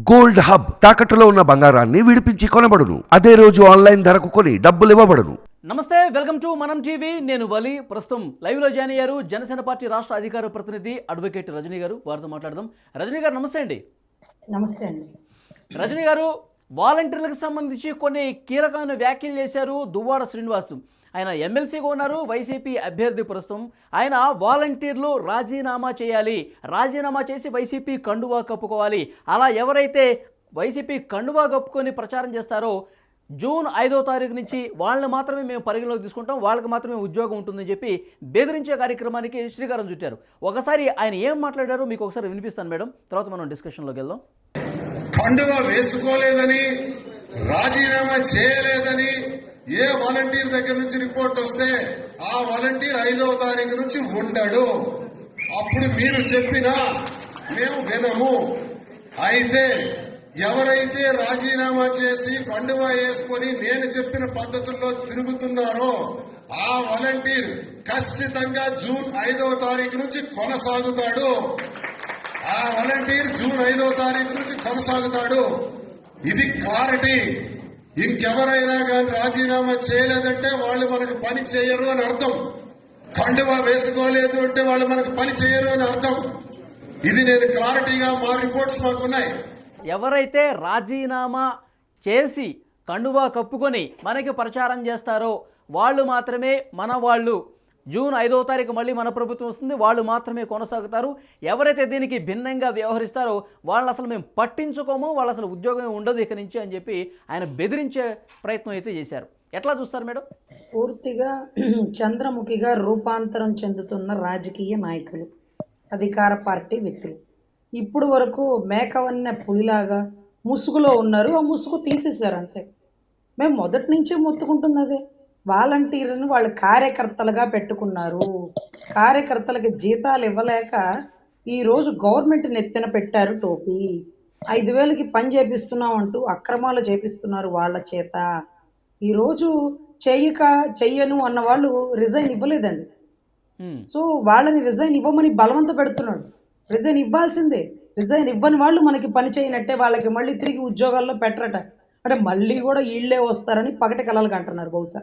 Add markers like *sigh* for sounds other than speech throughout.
Gold hub తాకట్టులో ఉన్న బంగారాన్ని విడిపించి కొనబడును. అదే రోజు ఆన్లైన్ ధరకు కొని డబ్బులు ఇవ్వబడును. నమస్తే వెల్కమ్ టు మనం టీవీ. నేను వలి. ప్రస్తుతం లైవ్లో జాయిన్ అయ్యారు జనసేన పార్టీ రాష్ట్ర అధికార ప్రతినిధి అడ్వకేట్ రజనీ గారు. వారితో మాట్లాడదాం. రజనీ గారు నమస్తే అండి. నమస్తే అండి. రజనీ గారు వాలంటీర్లకు సంబంధించి కొన్ని కీలకమైన వ్యాఖ్యలు చేశారు దువ్వాడ శ్రీనివాస్. ఆయన ఎమ్మెల్సీగా ఉన్నారు వైసీపీ అభ్యర్థి ప్రస్తుతం. ఆయన వాలంటీర్లు రాజీనామా చేయాలి. రాజీనామా చేసి వైసీపీ కండువా కప్పుకోవాలి. అలా ఎవరైతే వైసీపీ కండువా కప్పుకొని ప్రచారం చేస్తారో జూన్ ఐదో తారీఖు నుంచి వాళ్ళని మాత్రమే మేము పరిగణలోకి తీసుకుంటాం. వాళ్ళకి మాత్రమే ఉద్యోగం ఉంటుందని చెప్పి బెదిరించే కార్యక్రమానికి శ్రీకారం చుట్టారు. ఒకసారి ఆయన ఏం మాట్లాడారో మీకు ఒకసారి వినిపిస్తాను మేడం. తర్వాత మనం డిస్కషన్లోకి వెళ్దాం. కండువా వేసుకోలేదని రాజీనామా చేయలేదని ఏ వాలంటీర్ దగ్గర నుంచి రిపోర్ట్ వస్తే ఆ వాలంటీర్ ఐదవ తారీఖు నుంచి ఉండడు. అప్పుడు మీరు చెప్పినా మేము వినము. అయితే ఎవరైతే రాజీనామా చేసి కండువా వేసుకొని నేను చెప్పిన పద్ధతుల్లో తిరుగుతున్నారో ఆ వాలంటీర్ ఖచ్చితంగా జూన్ ఐదవ తారీఖు నుంచి కొనసాగుతాడు. ఆ వాలంటీర్ జూన్ ఐదో తారీఖు నుంచి కొనసాగుతాడు. ఇది క్లారిటీ. ఇంకెవరైనా కానీ రాజీనామా చేయలేదంటే వాళ్ళు మనకు పని చేయరు అని అర్థం. కండువా వేసుకోలేదు అంటే వాళ్ళు మనకు పని చేయరు అని అర్థం. ఇది నేను క్లారిటీగా మా రిపోర్ట్స్ మాకున్నాయి. ఎవరైతే రాజీనామా చేసి కండువా కప్పుకొని మనకి ప్రచారం చేస్తారో వాళ్ళు మాత్రమే మన వాళ్ళు. జూన్ ఐదో తారీఖు మళ్ళీ మన ప్రభుత్వం వస్తుంది. వాళ్ళు మాత్రమే కొనసాగుతారు. ఎవరైతే దీనికి భిన్నంగా వ్యవహరిస్తారో వాళ్ళని అసలు మేము పట్టించుకోము. వాళ్ళు అసలు ఉద్యోగం ఉండదు ఇక నుంచి అని చెప్పి ఆయన బెదిరించే ప్రయత్నం అయితే చేశారు. ఎట్లా చూస్తారు మేడం? పూర్తిగా *clears throat* చంద్రముఖిగా రూపాంతరం చెందుతున్న రాజకీయ నాయకులు అధికార పార్టీ వ్యక్తులు. ఇప్పుడు వరకు మేకవన్న పులిలాగా ముసుగులో ఉన్నారు. ఆ ముసుగు తీసేశారు అంతే. మేము మొదటి నుంచే మొత్తుకుంటుంది అదే వాలంటీర్లను వాళ్ళు కార్యకర్తలుగా పెట్టుకున్నారు. కార్యకర్తలకి జీతాలు ఇవ్వలేక ఈ రోజు గవర్నమెంట్ నెత్తిన పెట్టారు టోపీ. ఐదు వేలకి పని చేపిస్తున్నాం అంటూ అక్రమాలు చేపిస్తున్నారు వాళ్ళ చేత. ఈరోజు చెయ్యక చెయ్యను అన్న వాళ్ళు రిజైన్ ఇవ్వలేదండి. సో వాళ్ళని రిజైన్ ఇవ్వమని బలవంత పెడుతున్నాడు. రిజైన్ ఇవ్వాల్సిందే. రిజైన్ ఇవ్వని వాళ్ళు మనకి పని చేయనట్టే వాళ్ళకి మళ్ళీ తిరిగి ఉద్యోగాల్లో పెట్టరట. అంటే మళ్ళీ కూడా వీళ్ళే వస్తారని పగటి కలలుగా అంటున్నారు బహుశా.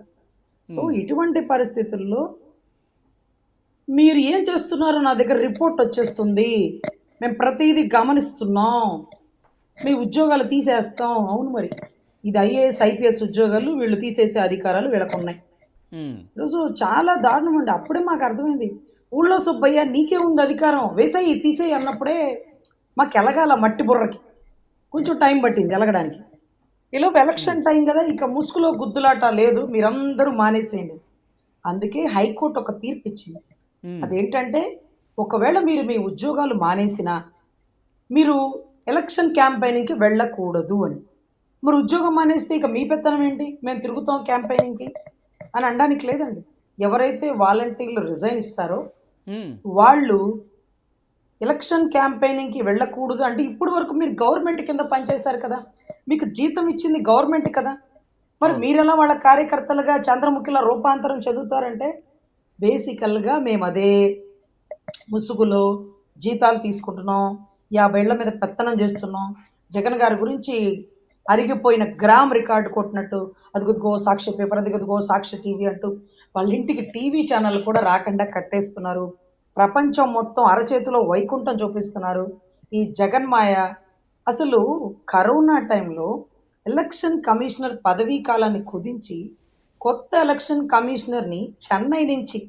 సో ఇటువంటి పరిస్థితుల్లో మీరు ఏం చేస్తున్నారో నా దగ్గర రిపోర్ట్ వచ్చేస్తుంది. మేము ప్రతిదీ గమనిస్తున్నాం. మీ ఉద్యోగాలు తీసేస్తాం. అవును మరి. ఇది ఐఏఎస్ ఐపీఎస్ ఉద్యోగాలు వీళ్ళు తీసేసే అధికారాలు వీళ్ళకు ఉన్నాయి ఉమ్, ఈరోజు చాలా దారుణం అండి. అప్పుడే మాకు అర్థమైంది. ఊళ్ళో సుబ్బయ్య నీకే ఉంది అధికారం. వేసేయి తీసేయి అన్నప్పుడే మాకు ఎలగాల మట్టి బుర్రకి. కొంచెం టైం పట్టింది ఎలగడానికి. ఈలోపు ఎలక్షన్ టైం కదా ఇక ముసుగులో గుద్దులాట లేదు మీరందరూ మానేసేయండి. అందుకే హైకోర్టు ఒక తీర్పు ఇచ్చింది అదేంటంటే ఒకవేళ మీరు మీ ఉద్యోగాలు మానేసినా మీరు ఎలక్షన్ క్యాంపెయినింగ్కి వెళ్ళకూడదు అని. మరి ఉద్యోగం మానేస్తే ఇక మీ పెత్తనం ఏంటి? మేము తిరుగుతాం క్యాంపెయినింగ్కి అని అనడానికి లేదండి. ఎవరైతే వాలంటీర్లు రిజైన్ ఇస్తారో వాళ్ళు ఎలక్షన్ క్యాంపెయినింగ్కి వెళ్ళకూడదు అంటే ఇప్పుడు వరకు మీరు గవర్నమెంట్ కింద పనిచేశారు కదా. మీకు జీతం ఇచ్చింది గవర్నమెంట్ కదా. మరి మీరెలా వాళ్ళ కార్యకర్తలుగా చంద్రముఖిలా రూపాంతరం చదువుతారంటే బేసికల్గా మేము అదే ముసుగులో జీతాలు తీసుకుంటున్నాం. యాభైళ్ళ మీద పెత్తనం చేస్తున్నాం. జగన్ గారి గురించి అరిగిపోయిన గ్రామ్ రికార్డు కొట్టినట్టు అదిగదిగో సాక్షి పేపర్ అదిగదిగో సాక్షి టీవీ అంటూ వాళ్ళ ఇంటికి టీవీ ఛానల్ కూడా రాకుండా కట్టేస్తున్నారు. ప్రపంచం మొత్తం అరచేతిలో వైకుంఠం చూపిస్తున్నారు. ఈ జగన్మాయ అసలు కరోనా టైంలో ఎలక్షన్ కమిషనర్ పదవీ కాలాన్ని కుదించి కొత్త ఎలక్షన్ కమిషనర్ని చెన్నై నుంచి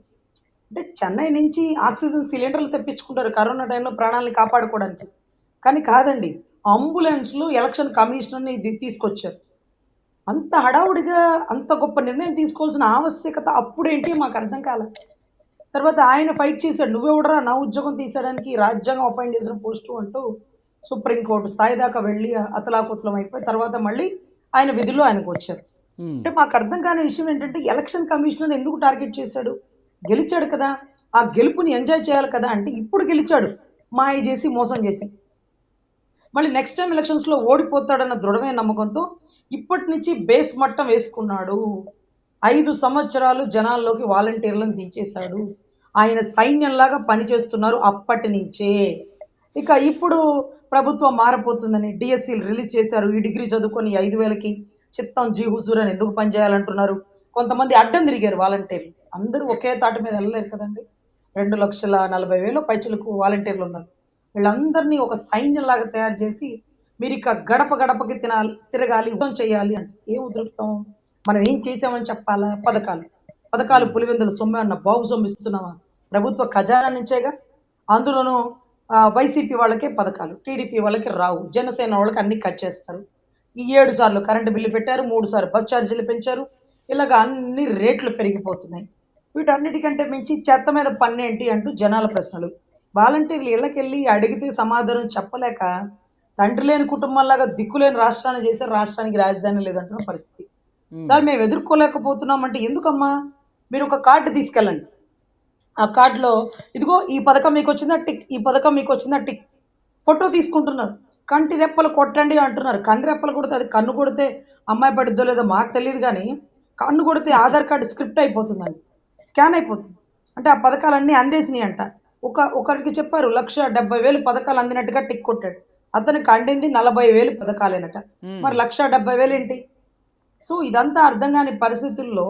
అంటే చెన్నై నుంచి ఆక్సిజన్ సిలిండర్లు తెప్పించుకుంటారు కరోనా టైంలో ప్రాణాలని కాపాడుకోవడానికి. కానీ కాదండి అంబులెన్స్లో ఎలక్షన్ కమిషనర్ని తీసుకొచ్చారు. అంత హడావుడిగా అంత గొప్ప నిర్ణయం తీసుకోవాల్సిన ఆవశ్యకత అప్పుడేంటి మాకు అర్థం కాలే. తర్వాత ఆయన ఫైట్ చేశాడు. నువ్వెవడరా నా ఉద్యోగం తీసేయడానికి రాజ్యాంగం అపాయింట్ చేసిన పోస్టు అంటూ సుప్రీంకోర్టు స్థాయి దాకా వెళ్ళి అతలాకుతలం అయిపోయి తర్వాత మళ్ళీ ఆయన విధుల్లో ఆయనకు వచ్చారు. అంటే మాకు అర్థం కాని విషయం ఏంటంటే ఎలక్షన్ కమిషనర్ ఎందుకు టార్గెట్ చేశాడు? గెలిచాడు కదా. ఆ గెలుపుని ఎంజాయ్ చేయాలి కదా అంటే ఇప్పుడు గెలిచాడు. మాయ చేసి మోసం చేసి. మళ్ళీ నెక్స్ట్ టైం ఎలక్షన్స్లో ఓడిపోతాడన్న దృఢమైన నమ్మకంతో ఇప్పటి నుంచి బేస్ మట్టం వేసుకున్నాడు. ఐదు సంవత్సరాలు జనాల్లోకి వాలంటీర్లను దించేశాడు. ఆయన సైన్యంలాగా పనిచేస్తున్నారు అప్పటి నుంచే. ఇక ఇప్పుడు ప్రభుత్వం మారపోతుందని డిఎస్సీలు రిలీజ్ చేశారు. ఈ డిగ్రీ చదువుకొని ఐదు వేలకి చిత్తం జీ హుజూర్ అని ఎందుకు పనిచేయాలంటున్నారు కొంతమంది అడ్డం తిరిగారు వాలంటీర్లు. అందరూ ఒకే తాటి మీద వెళ్ళలేరు కదండి. రెండు లక్షల నలభై వేలు పైచలకు వాలంటీర్లు ఉన్నారు. వీళ్ళందరినీ ఒక సైన్యంలాగా తయారు చేసి మీరు ఇక గడప గడపకి తినాలి తిరగాలి ఉద్యోగం చేయాలి అంటే ఏం ఉదురుతాం మనం ఏం చేసామని చెప్పాలా? పథకాలు. పథకాలు పులివెందుల సొమ్మె అన్న బాబు సొమ్ము ఇస్తున్నామా ప్రభుత్వ ఖజానా నుంచేగా? అందులోనూ వైసీపీ వాళ్ళకే పథకాలు టీడీపీ వాళ్ళకి రావు. జనసేన వాళ్ళకి అన్ని కట్ చేస్తారు. ఈ ఏడు సార్లు కరెంటు బిల్లు పెట్టారు మూడు సార్లు బస్ ఛార్జీలు పెంచారు. ఇలాగ అన్ని రేట్లు పెరిగిపోతున్నాయి. వీటన్నిటికంటే మించి చెత్త మీద పన్ను ఏంటి అంటూ జనాల ప్రశ్నలు. వాలంటీర్లు ఇళ్ళకెళ్ళి అడిగితే సమాధానం చెప్పలేక తండ్రి లేని కుటుంబంలాగా దిక్కులేని రాష్ట్రాన్ని చేసే రాష్ట్రానికి రాజధాని లేదంటున్న పరిస్థితి. సార్ మేము ఎదుర్కోలేకపోతున్నాం అంటే ఎందుకమ్మా? మీరు ఒక కార్డు తీసుకెళ్ళండి. ఆ కార్డులో ఇదిగో ఈ పథకం మీకు వచ్చిందా టిక్ ఈ పథకం మీకు వచ్చిందా టిక్ ఫోటో తీసుకుంటున్నారు. కంటి రెప్పలు కొట్టండి అంటున్నారు. కంటి రెప్పలు కొడితే అది కన్ను కొడితే అమ్మాయి పడిద్దో లేదో మాకు తెలియదు కానీ కన్ను కొడితే ఆధార్ కార్డు స్క్రిప్ట్ అయిపోతుందండి. స్కాన్ అయిపోతుంది. అంటే ఆ పథకాలన్నీ అందేసినాయి అంట. ఒక ఒకరికి చెప్పారు లక్ష డెబ్బై వేలు పథకాలు అందినట్టుగా టిక్ కొట్టాడు. అతనికి అందింది నలభై వేలు పథకాలేనట. మరి లక్ష డెబ్బై వేలు ఏంటి? సో ఇదంతా అర్థం కాని పరిస్థితుల్లో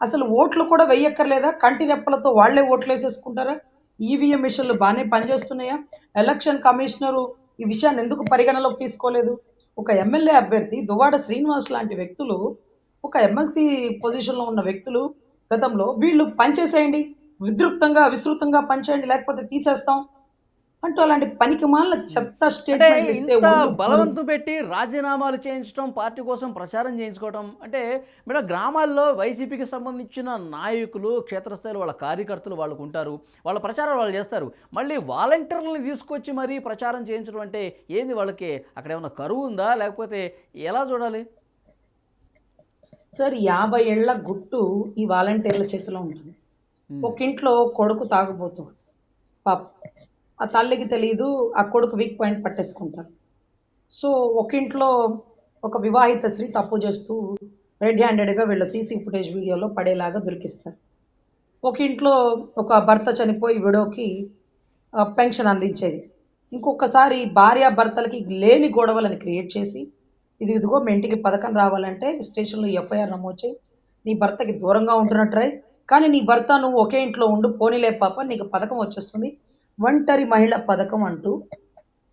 అసలు ఓట్లు కూడా వెయ్యక్కర్లేదా? కంటి రెప్పలతో వాళ్ళే ఓట్లు వేసేసుకుంటారా? ఈవీఎం మిషన్లు బాగానే పనిచేస్తున్నాయా? ఎలక్షన్ కమిషనరు ఈ విషయాన్ని ఎందుకు పరిగణలోకి తీసుకోలేదు? ఒక ఎమ్మెల్యే అభ్యర్థి దువాడ శ్రీనివాస్ లాంటి వ్యక్తులు ఒక ఎమ్మెల్సీ పొజిషన్లో ఉన్న వ్యక్తులు గతంలో వీళ్ళు పనిచేసేయండి విదృప్తంగా విస్తృతంగా పనిచేయండి లేకపోతే తీసేస్తాం. అంటూ అలాంటి పనికి మాల చెత్త స్టేట్మెంట్ బలవంతు పెట్టి రాజీనామాలు చేయించడం పార్టీ కోసం ప్రచారం చేయించుకోవడం అంటే మేడం గ్రామాల్లో వైసీపీకి సంబంధించిన నాయకులు క్షేత్రస్థాయిలో వాళ్ళ కార్యకర్తలు వాళ్ళకు ఉంటారు వాళ్ళ ప్రచారం వాళ్ళు చేస్తారు. మళ్ళీ వాలంటీర్లను తీసుకొచ్చి మరీ ప్రచారం చేయించడం అంటే ఏంది వాళ్ళకి? అక్కడ ఏమైనా కరువు ఉందా? లేకపోతే ఎలా చూడాలి? సార్ యాభై ఏళ్ళ గుట్టు ఈ వాలంటీర్ల చేతిలో ఉంటుంది. ఒక ఇంట్లో కొడుకు తాగుబోతాడు పాప ఆ తల్లికి తెలియదు ఆ కొడుకు వీక్ పాయింట్ పట్టేసుకుంటారు సో ఒక ఇంట్లో ఒక వివాహిత స్త్రీ తప్పు చేస్తూ రెడ్ హ్యాండెడ్గా వీళ్ళ సీసీ ఫుటేజ్ వీడియోలో పడేలాగా దొరికిస్తారు ఒక ఇంట్లో ఒక భర్త చనిపోయి విడోకి పెన్షన్ అందించేది. ఇంకొకసారి భార్య భర్తలకి లేని గొడవలను క్రియేట్ చేసి ఇది ఇదిగో మీ ఇంటికి పథకం రావాలంటే స్టేషన్లో ఎఫ్ఐఆర్ నమోదు చేయి. నీ భర్తకి దూరంగా ఉంటున్నట్టు కానీ నీ భర్త నువ్వు ఒకే ఇంట్లో ఉండు పోనీలే పాప నీకు పథకం వచ్చేస్తుంది. ఒంటరి మహిళ పథకం అంటూ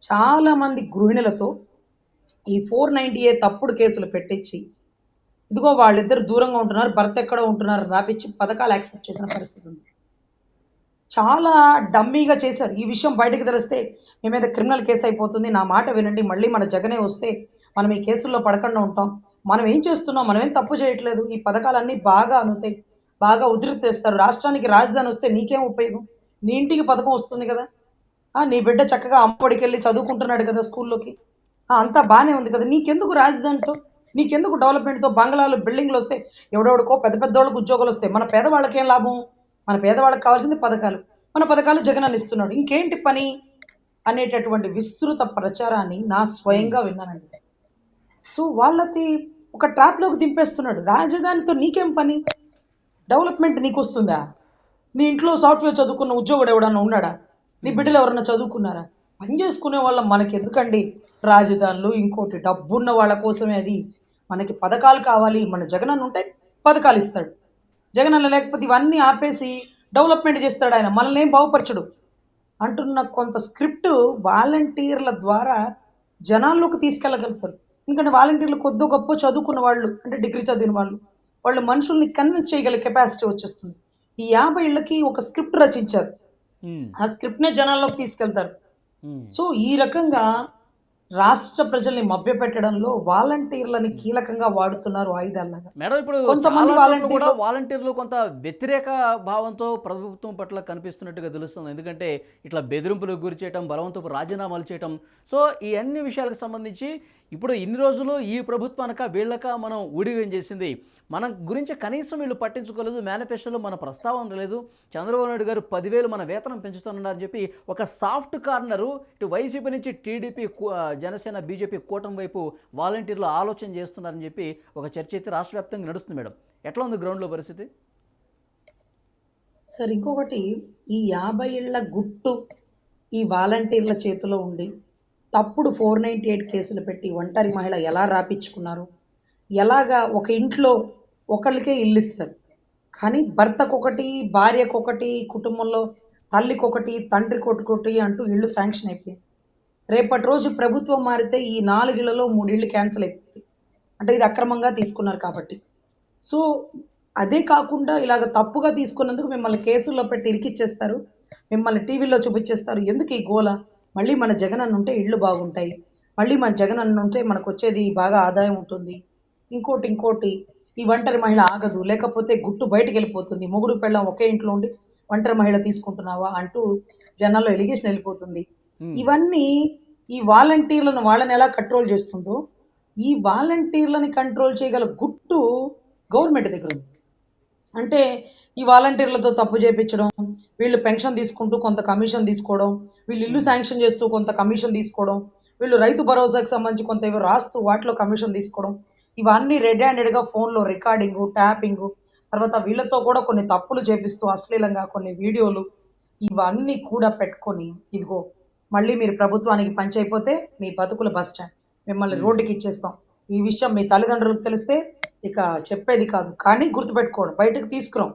చాలామంది గృహిణులతో ఈ ఫోర్ నైంటీ ఏ తప్పుడు కేసులు పెట్టించి ఇదిగో వాళ్ళిద్దరు దూరంగా ఉంటున్నారు భర్త ఎక్కడో ఉంటున్నారు రాపిచ్చి పథకాలు యాక్సెప్ట్ చేసిన పరిస్థితి ఉంది. చాలా డమ్మీగా చేశారు. ఈ విషయం బయటకు తెలిస్తే మీ మీద క్రిమినల్ కేసు అయిపోతుంది. నా మాట వినండి. మళ్ళీ మన జగనే వస్తే మనం ఈ కేసుల్లో పడకుండా ఉంటాం. మనం ఏం చేస్తున్నాం? మనం ఏం తప్పు చేయట్లేదు. ఈ పథకాలన్నీ బాగా అందుతాయి బాగా ఉధృతి తెస్తారు. రాష్ట్రానికి రాజధాని వస్తే నీకేం ఉపయోగం? నీ ఇంటికి పథకం వస్తుంది కదా. నీ బిడ్డ చక్కగా అమ్మఒడికి వెళ్ళి చదువుకుంటున్నాడు కదా స్కూల్లోకి. అంతా బాగానే ఉంది కదా. నీకెందుకు రాజధానితో? నీకెందుకు డెవలప్మెంట్తో బంగ్లాలు బిల్డింగ్లు వస్తే? ఎవడెవడికో పెద్ద పెద్ద వాళ్ళకి ఉద్యోగాలు వస్తాయి. మన పేదవాళ్ళకి ఏం లాభం? మన పేదవాళ్ళకి కావాల్సింది పథకాలు. మన పథకాలు జగన్ అని ఇస్తున్నాడు. ఇంకేంటి పని? అనేటటువంటి విస్తృత ప్రచారాన్ని నా స్వయంగా విన్నానండి. సో వాళ్ళకి ఒక ట్రాప్లోకి దింపేస్తున్నాడు. రాజధానితో నీకేం పని? డెవలప్మెంట్ నీకు వస్తుందా నీ ఇంట్లో సాఫ్ట్వేర్ చదువుకున్న ఉద్యోగుడు ఎవడన్నా ఉన్నాడా? నీ బిడ్డలు ఎవరన్నా చదువుకున్నారా? పని చేసుకునే వాళ్ళ మనకి ఎందుకండి రాజధానులు ఇంకోటి డబ్బున్న వాళ్ళ కోసమే అది. మనకి పథకాలు కావాలి. మన జగనన్న ఉంటే పథకాలు ఇస్తాడు. జగనన్న లేకపోతే ఇవన్నీ ఆపేసి డెవలప్మెంట్ చేస్తాడు ఆయన. మనల్ని ఏం బాగుపరచడు. అంటున్న కొంత స్క్రిప్ట్ వాలంటీర్ల ద్వారా జనాల్లోకి తీసుకెళ్ళగలుగుతారు. ఎందుకంటే వాలంటీర్లు కొద్ది గొప్ప చదువుకున్న వాళ్ళు అంటే డిగ్రీ చదివిన వాళ్ళు వాళ్ళు మనుషుల్ని కన్విన్స్ చేయగల కెపాసిటీ వచ్చేస్తుంది. ఈ యాభై ఇళ్ళకి ఒక స్క్రిప్ట్ రచించారు. ఆ స్క్రిప్ట్ నే జనాల్లోకి తీసుకెళ్తారు. సో ఈ రకంగా రాష్ట్ర ప్రజల్ని మభ్యపెట్టడంలో వాలంటీర్లని కీలకంగా వాడుతున్నారు ఆయుధాలాగా మేడం ఇప్పుడు కొంతమంది వాలంటీర్లు- వాలంటీర్లు కొంత వ్యతిరేక భావంతో ప్రభుత్వం పట్ల కనిపిస్తున్నట్టుగా తెలుస్తుంది. ఎందుకంటే ఇట్లా బెదిరింపులకు గురి చేయటం బలవంతపు రాజీనామాలు చేయటం. సో ఈ అన్ని విషయాలకు సంబంధించి ఇప్పుడు ఇన్ని రోజులు ఈ ప్రభుత్వానక వీళ్ళక మనం ఊడిగం చేసింది. మన గురించి కనీసం వీళ్ళు పట్టించుకోలేదు మేనిఫెస్టోలో మన ప్రస్తావన లేదు. చంద్రబాబు నాయుడు గారు పదివేలు మన వేతనం పెంచుతున్నారని చెప్పి ఒక సాఫ్ట్ కార్నరు ఇటు వైసీపీ నుంచి టీడీపీ జనసేన బీజేపీ కూటమి వైపు వాలంటీర్లు ఆలోచన చేస్తున్నారని చెప్పి ఒక చర్చ అయితే రాష్ట్ర వ్యాప్తంగా నడుస్తుంది మేడం. ఎట్లా ఉంది గ్రౌండ్లో పరిస్థితి? సార్ ఇంకొకటి ఈ యాభై ఏళ్ళ గుట్టు ఈ వాలంటీర్ల చేతిలో ఉండి తప్పుడు ఫోర్ నైంటీ ఎయిట్ కేసులు పెట్టి ఒంటరి మహిళ ఎలా రాపించుకున్నారు? ఎలాగా ఒక ఇంట్లో ఒకళ్ళకే ఇల్లు ఇస్తారు? కానీ భర్తకొకటి భార్యకొకటి కుటుంబంలో తల్లికొకటి తండ్రి కొట్టుకొటి అంటూ ఇళ్ళు శాంక్షన్ అయిపోయాయి. రేపటి రోజు ప్రభుత్వం మారితే ఈ నాలుగిళ్ళలో మూడిళ్ళు క్యాన్సిల్ అయిపోయింది అంటే ఇది అక్రమంగా తీసుకున్నారు కాబట్టి. సో అదే కాకుండా ఇలాగ తప్పుగా తీసుకున్నందుకు మిమ్మల్ని కేసుల్లో పెట్టి ఇరికిచ్చేస్తారు. మిమ్మల్ని టీవీలో చూపించేస్తారు. ఎందుకు ఈ గోల? మళ్ళీ మన జగన్ అన్న ఉంటే ఇళ్ళు బాగుంటాయి. మళ్ళీ మన జగన్ అన్న ఉంటే మనకు వచ్చేది బాగా ఆదాయం ఉంటుంది. ఇంకోటి ఇంకోటి ఈ ఒంటరి మహిళ ఆగదు. లేకపోతే గుట్టు బయటికి వెళ్ళిపోతుంది మొగుడు పెళ్ళం ఒకే ఇంట్లో ఉండి ఒంటరి మహిళ తీసుకుంటున్నావా అంటూ జనాల్లో ఎలిగేషన్ వెళ్ళిపోతుంది. ఇవన్నీ ఈ వాలంటీర్లను వాళ్ళని ఎలా కంట్రోల్ చేస్తుందో ఈ వాలంటీర్లని కంట్రోల్ చేయగల గుట్టు గవర్నమెంట్ దగ్గర ఉంది. అంటే ఈ వాలంటీర్లతో తప్పు చేపించడం వీళ్ళు పెన్షన్ తీసుకుంటూ కొంత కమిషన్ తీసుకోవడం వీళ్ళు ఇల్లు శాంక్షన్ చేస్తూ కొంత కమిషన్ తీసుకోవడం వీళ్ళు రైతు భరోసాకి సంబంధించి కొంత ఏవో రాస్తూ వాటిలో కమిషన్ తీసుకోవడం ఇవన్నీ రెడ్ హ్యాండెడ్గా ఫోన్లో రికార్డింగు ట్యాపింగు తర్వాత వీళ్ళతో కూడా కొన్ని తప్పులు చేపిస్తూ అశ్లీలంగా కొన్ని వీడియోలు ఇవన్నీ కూడా పెట్టుకొని ఇదిగో మళ్ళీ మీరు ప్రభుత్వానికి పంచి అయిపోతే మీ బతుకుల బస్ స్టాండ్. మిమ్మల్ని రోడ్డుకి ఇచ్చేస్తాం. ఈ విషయం మీ తల్లిదండ్రులకు తెలిస్తే ఇక చెప్పేది కాదు. కానీ గుర్తుపెట్టుకోండి బయటకు తీసుకురాం.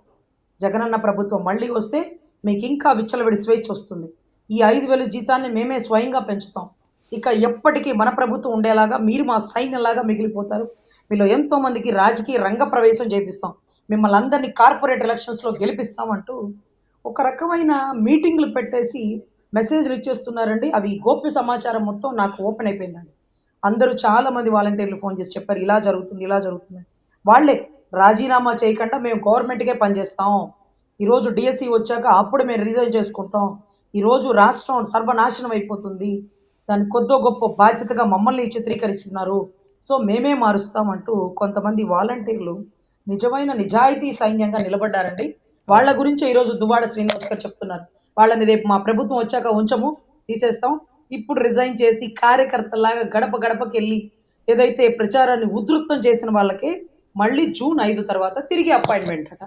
జగనన్న ప్రభుత్వం మళ్ళీ వస్తే మీకు ఇంకా విచ్చలవిడి స్వేచ్ఛ వస్తుంది. ఈ ఐదు వేల జీతాన్ని మేమే స్వయంగా పెంచుతాం. ఇక ఎప్పటికీ మన ప్రభుత్వం ఉండేలాగా మీరు మా సైన్యంలాగా మిగిలిపోతారు. మీలో ఎంతో మందికి రాజకీయ రంగ ప్రవేశం చేపిస్తాం. మిమ్మల్ని అందరినీ కార్పొరేట్ ఎలక్షన్స్లో గెలిపిస్తామంటూ ఒక రకమైన మీటింగ్లు పెట్టేసి మెసేజ్లు ఇచ్చేస్తున్నారండి. అవి గోప్య సమాచారం మొత్తం నాకు ఓపెన్ అయిపోయిందండి. అందరూ చాలా మంది వాలంటీర్లు ఫోన్ చేసి చెప్పారు ఇలా జరుగుతుంది ఇలా జరుగుతుంది. వాళ్ళే. రాజీనామా చేయకుండా మేము గవర్నమెంట్కే పనిచేస్తాం. ఈరోజు డిఎస్సి వచ్చాక అప్పుడు మేము రిజైన్ చేసుకుంటాం. ఈరోజు రాష్ట్రం సర్వనాశనం అయిపోతుంది. దాన్ని కొద్దో గొప్ప బాధ్యతగా మమ్మల్ని చిత్రీకరిస్తున్నారు. సో మేమే మారుస్తాం అంటూ కొంతమంది వాలంటీర్లు నిజమైన నిజాయితీ సైన్యంగా నిలబడ్డారండి. వాళ్ళ గురించి ఈరోజు దువ్వాడ శ్రీనివాస్ గారు చెప్తున్నారు. వాళ్ళని రేపు మా ప్రభుత్వం వచ్చాక ఉంచము తీసేస్తాం. ఇప్పుడు రిజైన్ చేసి కార్యకర్తలాగా గడప గడపకి వెళ్ళి ఏదైతే ప్రచారాన్ని ఉధృతం చేసిన వాళ్ళకి మళ్ళీ జూన్ ఐదు తర్వాత తిరిగి అపాయింట్మెంట్ అట.